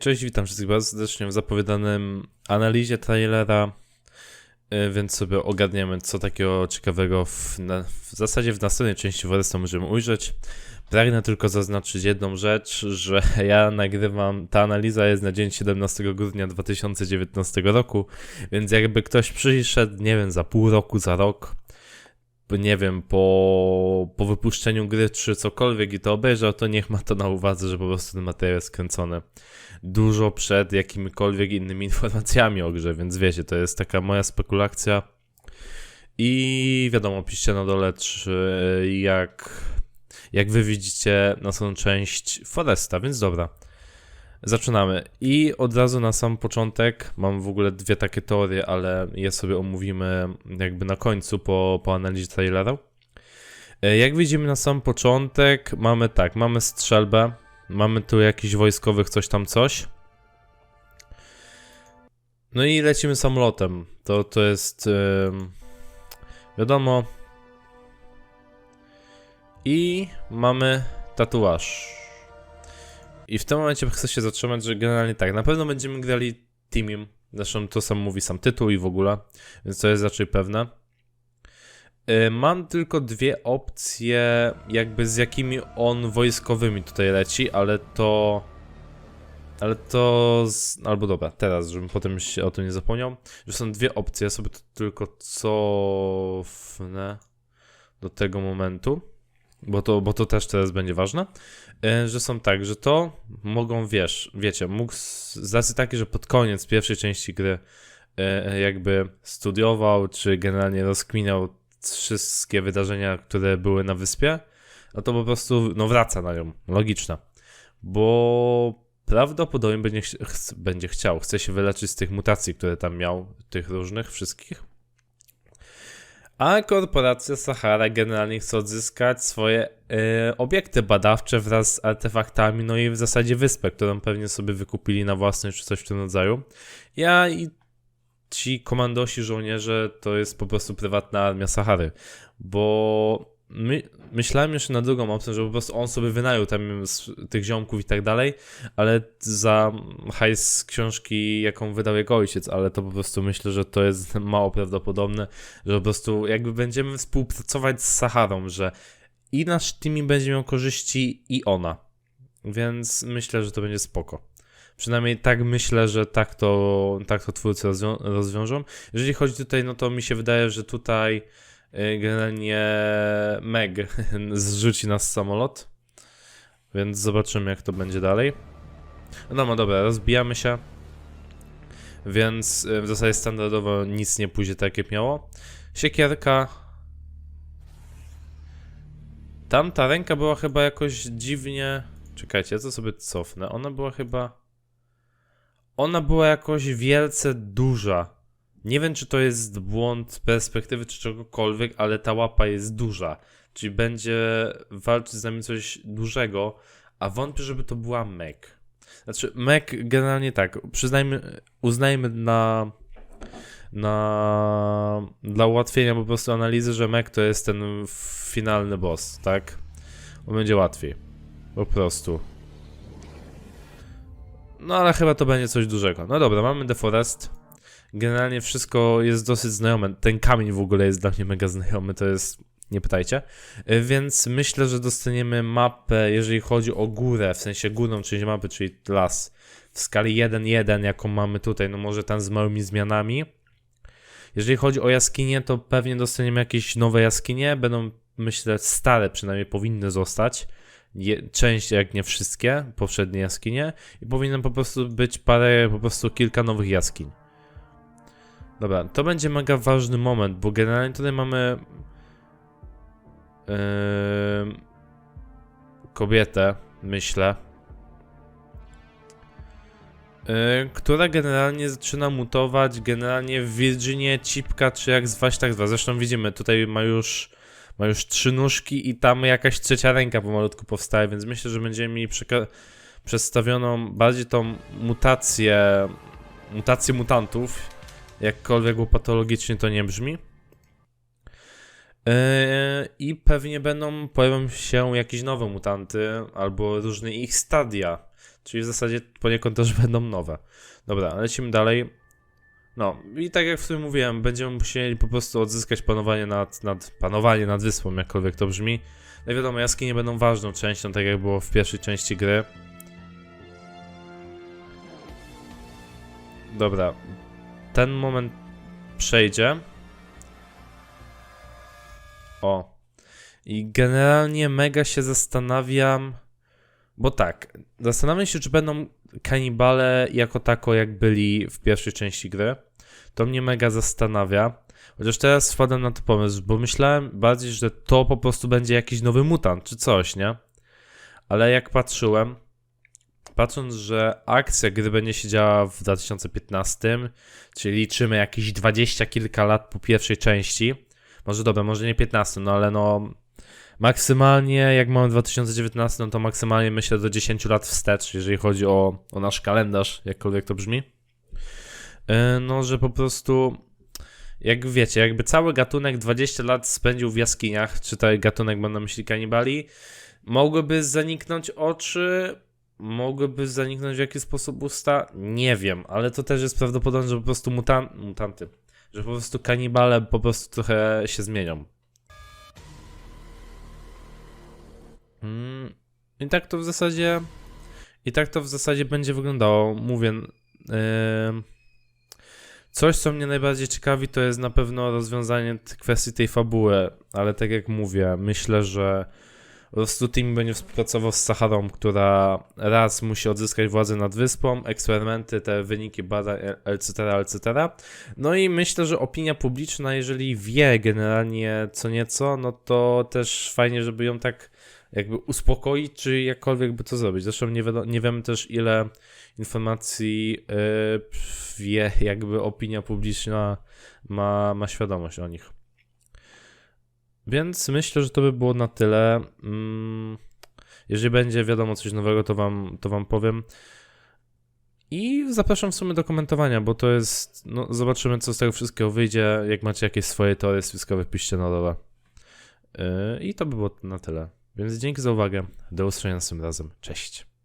Cześć, witam wszystkich bardzo serdecznie w zapowiadanym analizie trailera, y, więc sobie ogarniemy co takiego ciekawego w, na, w zasadzie w następnej części Foresta możemy ujrzeć. Pragnę tylko zaznaczyć jedną rzecz, że ja nagrywam, ta analiza jest na dzień 17 grudnia 2019 roku, więc jakby ktoś przyszedł, nie wiem, za pół roku, za rok, nie wiem, po, po wypuszczeniu gry czy cokolwiek i to obejrzał, to niech ma to na uwadze, że po prostu ten materiał jest skręcony dużo przed jakimikolwiek innymi informacjami o grze, więc wiecie, to jest taka moja spekulacja. I wiadomo, piszcie na dole, czy jak, jak wy widzicie następną część Foresta, więc dobra. Zaczynamy. I od razu na sam początek mam w ogóle dwie takie teorie, ale je sobie omówimy jakby na końcu po, po analizie trailera. E, Jak widzimy na sam początek, mamy tak, mamy strzelbę, mamy tu jakiś wojskowych coś tam coś. No i lecimy samolotem. To, to jest ym, wiadomo. I mamy tatuaż. I w tym momencie chcę się zatrzymać, że generalnie tak, na pewno będziemy grali teamem. Zresztą to sam mówi sam tytuł i w ogóle, więc to jest raczej pewne. Y, Mam tylko dwie opcje, jakby z jakimi on wojskowymi tutaj leci, ale to. Ale to. Z, albo dobra, teraz, żebym potem się o tym nie zapomniał. Że są dwie opcje, ja sobie to tylko cofnę do tego momentu, bo to, bo to też teraz będzie ważne. y, Że są tak, że to mogą, wiesz, wiecie, mógł z racji że pod koniec pierwszej części gry y, jakby studiował, czy generalnie rozkminiał wszystkie wydarzenia, które były na wyspie, no to po prostu no wraca na nią. Logiczne. Bo prawdopodobnie będzie, ch- będzie chciał, chce się wyleczyć z tych mutacji, które tam miał, tych różnych wszystkich. A korporacja Sahara generalnie chce odzyskać swoje e, obiekty badawcze wraz z artefaktami, no i w zasadzie wyspę, którą pewnie sobie wykupili na własność czy coś w tym rodzaju. Ja i ci komandosi żołnierze to jest po prostu prywatna armia Sahary, bo my, myślałem jeszcze na drugą opcję, że po prostu on sobie wynajął tam tych ziomków i tak dalej, ale za hajs książki, jaką wydał jego ojciec, ale to po prostu myślę, że to jest mało prawdopodobne, że po prostu jakby będziemy współpracować z Saharą, że i nasz team będzie miał korzyści i ona, więc myślę, że to będzie spoko. Przynajmniej tak myślę, że tak to, tak to twórcy rozwią- rozwiążą. Jeżeli chodzi tutaj, no to mi się wydaje, że tutaj generalnie Meg zrzuci nas samolot. Więc zobaczymy, jak to będzie dalej. No, no dobra, rozbijamy się. Więc y, w zasadzie standardowo nic nie pójdzie tak, jak miało. Siekierka. Tamta ręka była chyba jakoś dziwnie. Czekajcie, ja to sobie cofnę. Ona była chyba ona była jakoś wielce duża. Nie wiem, czy to jest błąd perspektywy czy czegokolwiek, ale ta łapa jest duża. Czyli będzie walczyć z nami coś dużego, a wątpię, żeby to była Meg. Znaczy, Meg generalnie tak, przyznajmy, uznajmy na, na dla ułatwienia po prostu analizy, że Meg to jest ten finalny boss, tak? Bo będzie łatwiej. Po prostu. No ale chyba to będzie coś dużego. No dobra, mamy The Forest. Generalnie wszystko jest dosyć znajome. Ten kamień w ogóle jest dla mnie mega znajomy, to jest. Nie pytajcie. Y, Więc myślę, że dostaniemy mapę, jeżeli chodzi o górę, w sensie górną część mapy, czyli las. W skali 1.1, jaką mamy tutaj, no może tam z małymi zmianami. Jeżeli chodzi o jaskinie, to pewnie dostaniemy jakieś nowe jaskinie. Będą, myślę, stare przynajmniej powinny zostać. Je, część, jak nie wszystkie, poprzednie jaskinie i powinno po prostu być parę, po prostu kilka nowych jaskiń. Dobra, to będzie mega ważny moment, bo generalnie tutaj mamy yy, kobietę, myślę, yy, która generalnie zaczyna mutować, generalnie w Virginie cipka, czy jak zwać tak zwa. Zresztą widzimy, tutaj ma już ma już trzy nóżki i tam jakaś trzecia ręka pomalutku powstaje, więc myślę, że będziemy mieli przedstawioną bardziej tą mutację, mutację mutantów, jakkolwiek patologicznie to nie brzmi. Yy, I pewnie będą, pojawią się jakieś nowe mutanty, albo różne ich stadia. Czyli w zasadzie poniekąd też będą nowe. Dobra, lecimy dalej. No i tak jak w sumie mówiłem, będziemy musieli po prostu odzyskać panowanie nad, nad, panowanie nad wyspą, jakkolwiek to brzmi. No wiadomo, jaskinie będą ważną częścią, tak jak było w pierwszej części gry. Dobra, ten moment przejdzie. O. I generalnie mega się zastanawiam, bo tak, zastanawiam się, czy będą kanibale jako tako, jak byli w pierwszej części gry. To mnie mega zastanawia. Chociaż teraz wpadłem na to pomysł, bo myślałem bardziej, że to po prostu będzie jakiś nowy mutant czy coś, nie? Ale jak patrzyłem, patrząc, że akcja gry będzie się działa w 2015, czyli liczymy jakieś 20 kilka lat po pierwszej części. Może dobra, może nie 15, no ale no maksymalnie jak mamy 2019, no to maksymalnie myślę do 10 lat wstecz, jeżeli chodzi o, o nasz kalendarz, jakkolwiek to brzmi. Yy, No, że po prostu jak wiecie, jakby cały gatunek 20 lat spędził w jaskiniach, czy ten gatunek mam na myśli kanibali, mogłyby zaniknąć oczy, mogłyby zaniknąć w jakiś sposób usta, nie wiem, ale to też jest prawdopodobne, że po prostu mutan mutanty, że po prostu kanibale po prostu trochę się zmienią. Mm, I tak to w zasadzie. I tak to w zasadzie będzie wyglądało. Mówię. Yy, coś, co mnie najbardziej ciekawi, to jest na pewno rozwiązanie kwestii tej fabuły, ale tak jak mówię, myślę, że team będzie współpracował z Saharą, która raz musi odzyskać władzę nad wyspą, eksperymenty, te wyniki badań, etc., etc. No i myślę, że opinia publiczna, jeżeli wie generalnie co nieco, no to też fajnie, żeby ją tak jakby uspokoić, czy jakkolwiek by to zrobić. Zresztą nie, wiadomo, nie wiemy też, ile informacji yy, wie, jakby opinia publiczna ma, ma świadomość o nich. Więc myślę, że to by było na tyle. Mm, jeżeli będzie wiadomo coś nowego, to wam, to wam powiem. I zapraszam w sumie do komentowania, bo to jest. No, zobaczymy, co z tego wszystkiego wyjdzie. Jak macie jakieś swoje teorie spiskowe, piszcie na dole. Yy, I to by było na tyle. Więc dzięki za uwagę. Do usłyszenia następnym razem. Cześć.